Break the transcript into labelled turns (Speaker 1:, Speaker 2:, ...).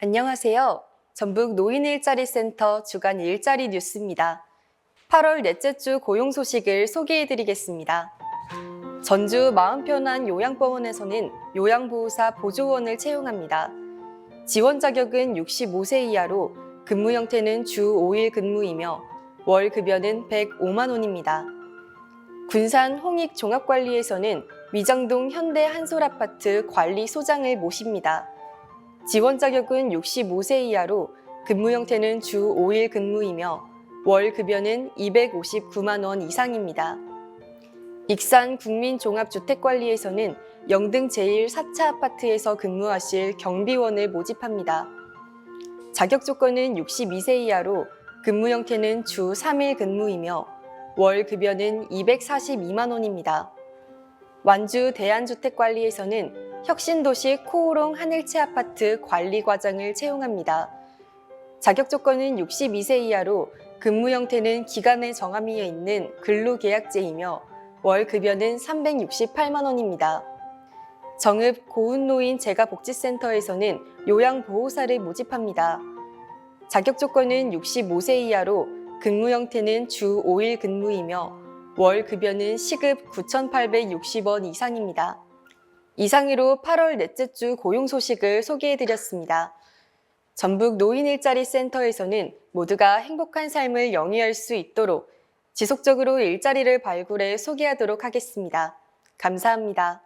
Speaker 1: 안녕하세요. 전북 노인 일자리 센터 주간 일자리 뉴스입니다. 8월 넷째 주 고용 소식을 소개해 드리겠습니다. 전주 마음편한 요양병원에서는 요양보호사 보조원을 채용합니다. 지원 자격은 65세 이하로 근무 형태는 주 5일 근무이며 월 급여는 105만 원입니다. 군산 홍익 종합관리에서는 위장동 현대 한솔 아파트 관리소장을 모십니다. 지원 자격은 65세 이하로 근무 형태는 주 5일 근무이며 월 급여는 259만 원 이상입니다. 익산 국민종합주택관리에서는 영등 제1 4차 아파트에서 근무하실 경비원을 모집합니다. 자격 조건은 62세 이하로 근무 형태는 주 3일 근무이며 월 급여는 242만 원입니다. 완주 대한주택관리에서는 혁신도시 코오롱 하늘채 아파트 관리 과장을 채용합니다. 자격 조건은 62세 이하로 근무 형태는 기간에 정함이 있는 근로계약제이며 월 급여는 368만 원입니다. 정읍 고운노인 재가복지센터에서는 요양보호사를 모집합니다. 자격 조건은 65세 이하로 근무 형태는 주 5일 근무이며 월 급여는 시급 9,860원 이상입니다. 이상으로 8월 넷째 주 고용 소식을 소개해 드렸습니다. 전북 노인 일자리 센터에서는 모두가 행복한 삶을 영위할 수 있도록 지속적으로 일자리를 발굴해 소개하도록 하겠습니다. 감사합니다.